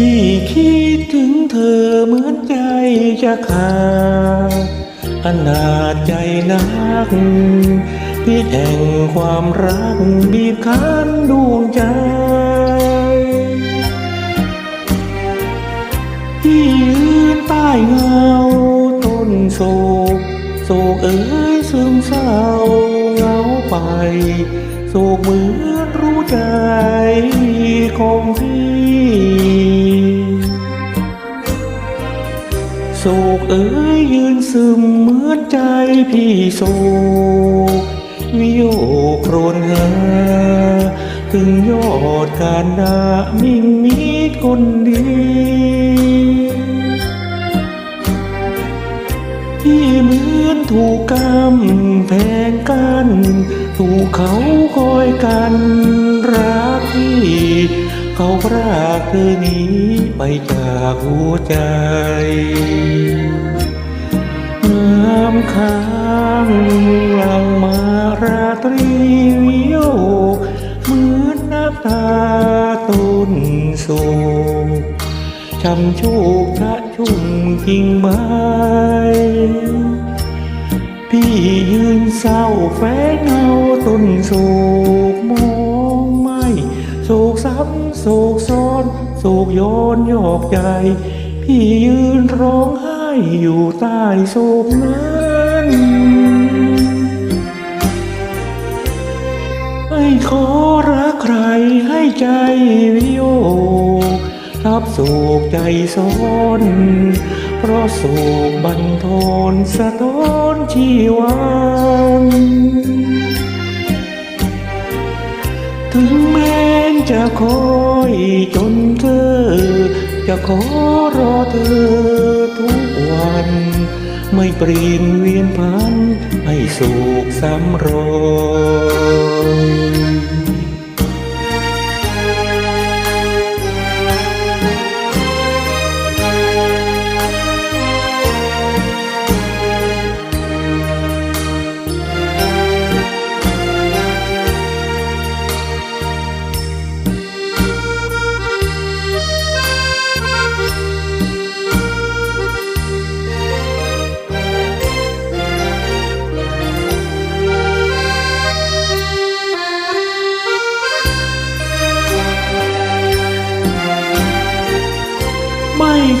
พี่คิดถึงเธอเหมือนใจจะขาดอนาจใจนัก พี่แห่งความรักบีบคั้นดวงใจที่ยืนใต้เงาต้นโศกโศกเอ๋ยซึมเศร้าเงาไปโศกเหมือนรู้ใจ โศกเอ๋ยยืนซึมเหมือนใจพี่โศกวิโยโครนหาถึงยอดการดามิ่งมีคนดีที่เหมือนถูกกำแพงกัน ถูกเขาคอยกันรัก เขาพรากเธอหนี้ไปจากหัวใจ น้ำค้างหลังมาราตรีวิโยเหมือนน้ำตาต้นโศกช้ำโชคทะชุ่มกิ่งไม้พี่ยืนเศร้าแฝงเงาต้นโศกมอง โศกซ้ำโศกซ้อนโศกย้อนยอกใจ พี่ยืนร้องไห้อยู่ใต้โศกนั้นไม่ขอรักใครให้ใจวิโยกทับโศกใจซ้อนเพราะโศกบันทอนสะท้อนชีวัน จะคอยจนเธอ จะขอรอเธอทุกวัน ไม่เปลี่ยนเวียนพันให้สุขซ้ำรอย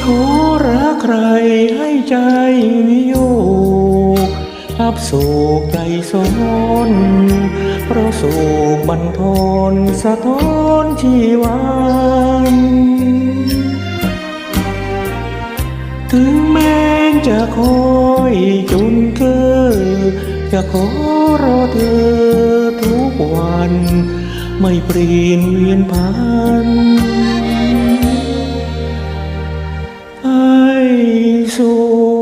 ขอรักใครให้ใจวิโยกทับโศกใจซ้อนเพราะโศกบันทอนสะท้อนชีวันถึงแม้จะคอยจนเกิดจะขอรอเธอทุกวัน ไม่เปลี่ยนเวียนพัน ให้สุข